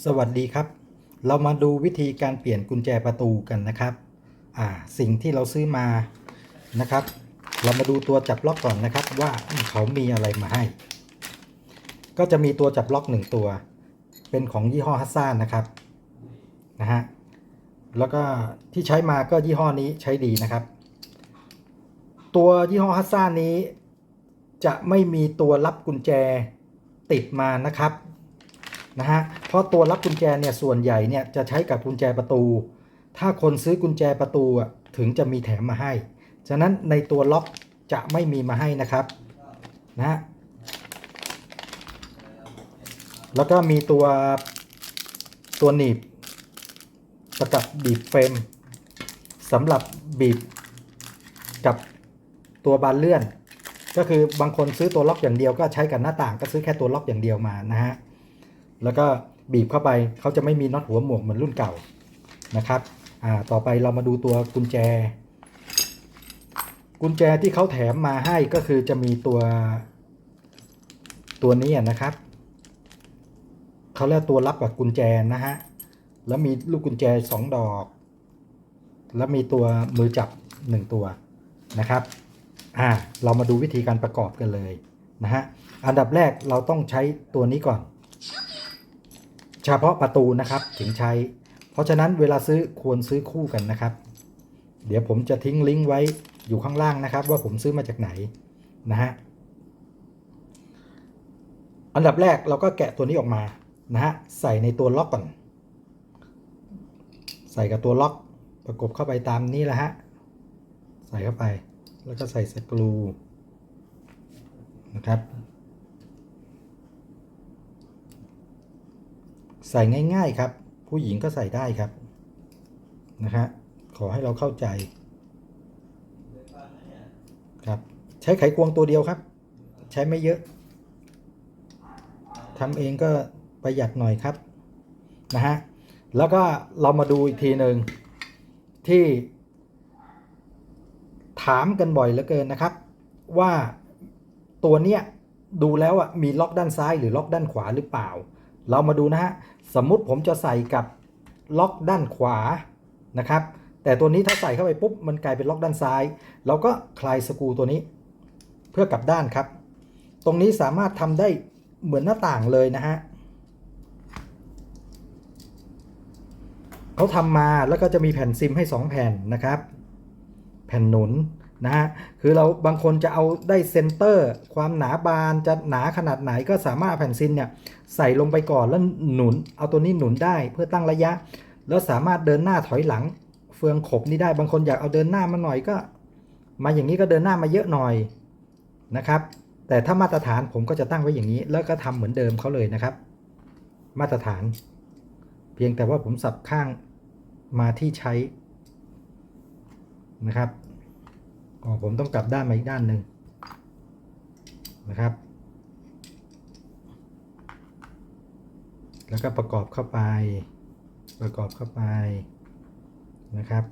สวัสดีครับ เรามาดูวิธีการเปลี่ยนกุญแจประตูกันนะครับอ่าสิ่งที่เราซื้อมานะครับ เรามาดูตัวจับล็อกก่อนนะครับ ว่าเขามีอะไรมาให้ ก็จะมีตัวจับล็อกหนึ่งตัว เป็นของยี่ห้อฮัสซานะครับนะฮะแล้วก็ที่ใช้มาก็ยี่ห้อนี้ใช้ดีนะครับ ตัวยี่ห้อฮัสซ่านี้ จะไม่มีตัวรับกุญแจติดมานะครับ นะฮะเพราะตัวรับกุญแจเนี่ยส่วนใหญ่เนี่ยจะใช้กับกุญแจประตู ถ้าคนซื้อกุญแจประตูอะถึงจะมีแถมมาให้ ฉะนั้นในตัวล็อกจะไม่มีมาให้นะครับนะฮะแล้วก็มีตัวตัวหนีบประกับบีบเฟรมสำหรับบีบกับตัวบานเลื่อน ก็คือบางคนซื้อตัวล็อกอย่างเดียวก็ใช้กับหน้าต่างก็ซื้อแค่ตัวล็อกอย่างเดียวมานะฮะ แล้วก็บีบเข้าไปเขาจะไม่มีน็อตหัวหมวกเหมือนรุ่นเก่านะครับอ่าต่อไปเรามาดูตัวกุญแจ กุญแจที่เขาแถมมาให้ก็คือจะมีตัวตัวนี้นะครับเขาเรียกตัวรับกับกุญแจนะฮะแล้วมีลูกกุญแจสองดอก แล้วมีตัวมือจับหนึ่งตัวนะครับอ่าเรามาดูวิธีการประกอบกันเลยนะฮะอันดับแรกเราต้องใช้ตัวนี้ก่อน เฉพาะประตูนะครับถึงใช้ เพราะฉะนั้นเวลาซื้อควรซื้อคู่กันนะครับ เดี๋ยวผมจะทิ้งลิงก์ไว้อยู่ข้างล่างนะครับ ว่าผมซื้อมาจากไหนนะฮะอันดับแรกเราก็แกะตัวนี้ออกมานะฮะใส่ในตัวล็อกก่อน ใส่กับตัวล็อกประกบเข้าไปตามนี้แหละฮะใส่เข้าไป แล้วก็ใส่สกรูนะครับ ใส่ง่าย ๆครับ ผู้หญิงก็ใส่ได้ครับนะฮะขอให้เราเข้าใจครับ ใช้ไขควงตัวเดียวครับ ใช้ไม่เยอะทำเองก็ประหยัดหน่อยครับนะฮะแล้วก็เรามาดูอีกทีหนึ่งที่ถามกันบ่อยเหลือเกินนะครับ ว่าตัวเนี้ยดูแล้วอะมีล็อกด้านซ้ายหรือล็อกด้านขวาหรือเปล่า เรามาดูนะฮะสมมุติผมจะใส่กับล็อกด้านขวานะครับแต่ตัวนี้ถ้าใส่เข้าไปปุ๊บมันกลายเป็นล็อกด้านซ้าย เราก็คลายสกูตัวนี้ เพื่อกลับด้านครับ ตรงนี้สามารถทำได้เหมือนหน้าต่างเลยนะฮะเขาทำมาแล้วก็จะมีแผ่นซิมให้ 2 แผ่นนะครับ แผ่นหนุน นะฮะคือเราบางคนจะเอาได้เซนเตอร์ ความหนาบานจะหนาขนาดไหนก็สามารถแผ่นซิมเนี่ยใส่ลงไปก่อนแล้วหนุน เอาตัวนี้หนุนได้เพื่อตั้งระยะ แล้วสามารถเดินหน้าถอยหลัง เฟืองขบนี่ได้บางคนอยากเอาเดินหน้ามาหน่อยก็ มาอย่างนี้ก็เดินหน้ามาเยอะหน่อยนะครับ แต่ถ้ามาตรฐานผมก็จะตั้งไว้อย่างนี้ แล้วก็ทำเหมือนเดิมเขาเลยนะครับ มาตรฐาน เพียงแต่ว่าผมสับข้างมาที่ใช้นะครับ อ๋อผมต้องกลับด้านมาอีกด้านหนึ่งนะครับ แล้วก็ประกอบเข้าไป ประกอบเข้าไปนะครับ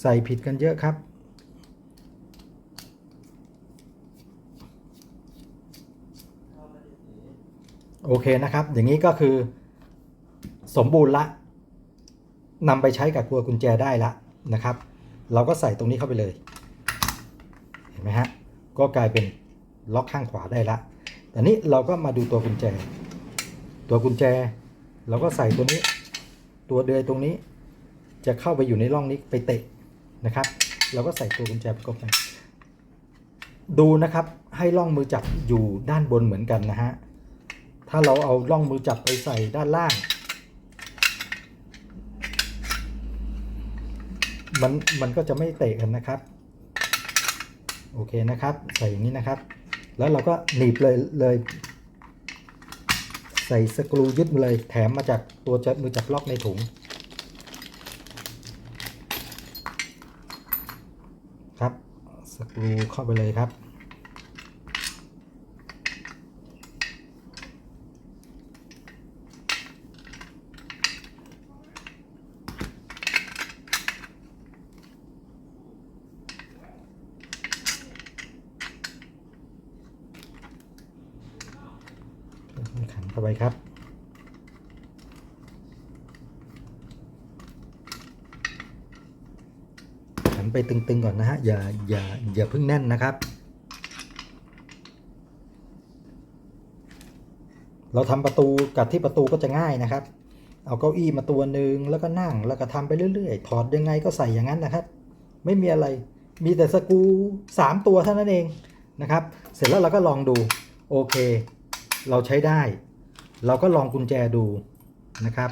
ใส่ผิดกันเยอะครับโอเคนะครับ อย่างนี้ก็คือสมบูรณ์ละ นำไปใช้กับตัวกุญแจได้ละนะครับ เราก็ใส่ตรงนี้เข้าไปเลย เห็นไหมฮะ ก็กลายเป็นล็อกข้างขวาได้ละแต่นี้เราก็มาดูตัวกุญแจ ตัวกุญแจ เราก็ใส่ตัวนี้ ตัวเดือยตรงนี้ จะเข้าไปอยู่ในร่องนี้ไปเตะนะครับ เราก็ใส่ตัวกุญแจประกบกัน ดูนะครับให้ร่องมือจับอยู่ด้านบนเหมือนกันนะฮะ ถ้าเราเอาร่องมือจับไปใส่ด้านล่าง มันมันก็จะไม่เตะกันนะครับ โอเคนะครับ ใส่อย่างนี้นะครับ แล้วเราก็หนีบเลยเลย ใส่สกรูยึดเลยแถมมาจากตัวจับมือจับล็อกในถุงครับ สกรูเข้าไปเลยครับ เข้าไปครับ หันไปตึงๆก่อนนะฮะ อย่า อย่า อย่าเพิ่งแน่นนะครับ เราทำประตูกับที่ประตูก็จะง่ายนะครับ เอาเก้าอี้มาตัวหนึ่งแล้วก็นั่ง แล้วก็ทำไปเรื่อยๆ ถอดยังไงก็ใส่อย่างนั้นนะครับ ไม่มีอะไร มีแต่สกูสามตัวเท่านั้นเองนะครับ เสร็จแล้วเราก็ลองดู โอเค เราใช้ได้ เราก็ลองกุญแจดูนะครับ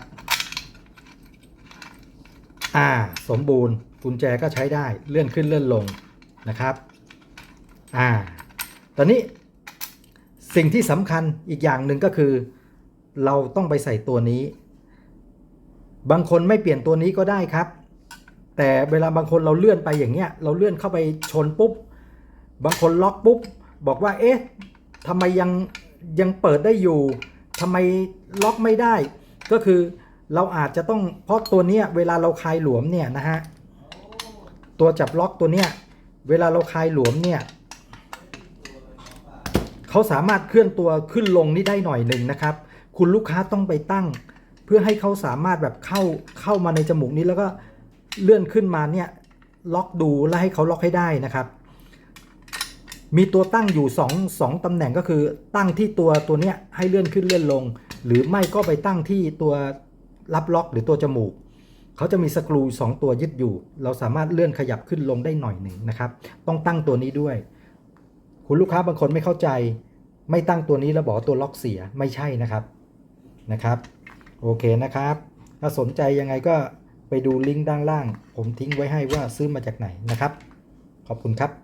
อ่า สมบูรณ์กุญแจก็ใช้ได้เลื่อนขึ้นเลื่อนลงนะครับ อ่า ตอนนี้สิ่งที่สำคัญอีกอย่างหนึ่งก็คือ เราต้องไปใส่ตัวนี้ บางคนไม่เปลี่ยนตัวนี้ก็ได้ครับ แต่เวลาบางคนเราเลื่อนไปอย่างเงี้ย เราเลื่อนเข้าไปชนปุ๊บ บางคนล็อกปุ๊บ บอกว่า เอ๊ะทำไมยังยังเปิดได้อยู่ ทำไมล็อกไม่ได้ ก็คือเราอาจจะต้องเพราะตัวเนี้ยเวลาเราคลายหลวมเนี่ยนะฮะตัวจับล็อกตัวเนี้ยเวลาเราคลายหลวมเนี่ยเขาสามารถเคลื่อนตัวขึ้นลงนี่ได้หน่อยหนึ่งนะครับ คุณลูกค้าต้องไปตั้ง เพื่อให้เขาสามารถแบบเข้าเข้ามาในจมูกนี้แล้วก็เลื่อนขึ้นมาเนี่ยล็อกดูแล้วให้เขาล็อกให้ได้นะครับ มีตัวตั้งอยู่2 2ตำแหน่งก็คือตั้งที่ตัวตัวเนี้ยให้เลื่อนขึ้นเลื่อนลง หรือไม่ก็ไปตั้งที่ตัวรับล็อกหรือตัวจมูกเขาจะมีสกรูสองตัวยึดอยู่ เราสามารถเลื่อนขยับขึ้นลงได้หน่อยหนึ่งนะครับ ต้องตั้งตัวนี้ด้วย คุณลูกค้าบางคนไม่เข้าใจ ไม่ตั้งตัวนี้แล้วบอกตัวล็อกเสียไม่ใช่นะครับนะครับ โอเคนะครับ ถ้าสนใจยังไงก็ไปดูลิงก์ด้านล่าง ผมทิ้งไว้ให้ว่าซื้อมาจากไหนนะครับ ขอบคุณครับ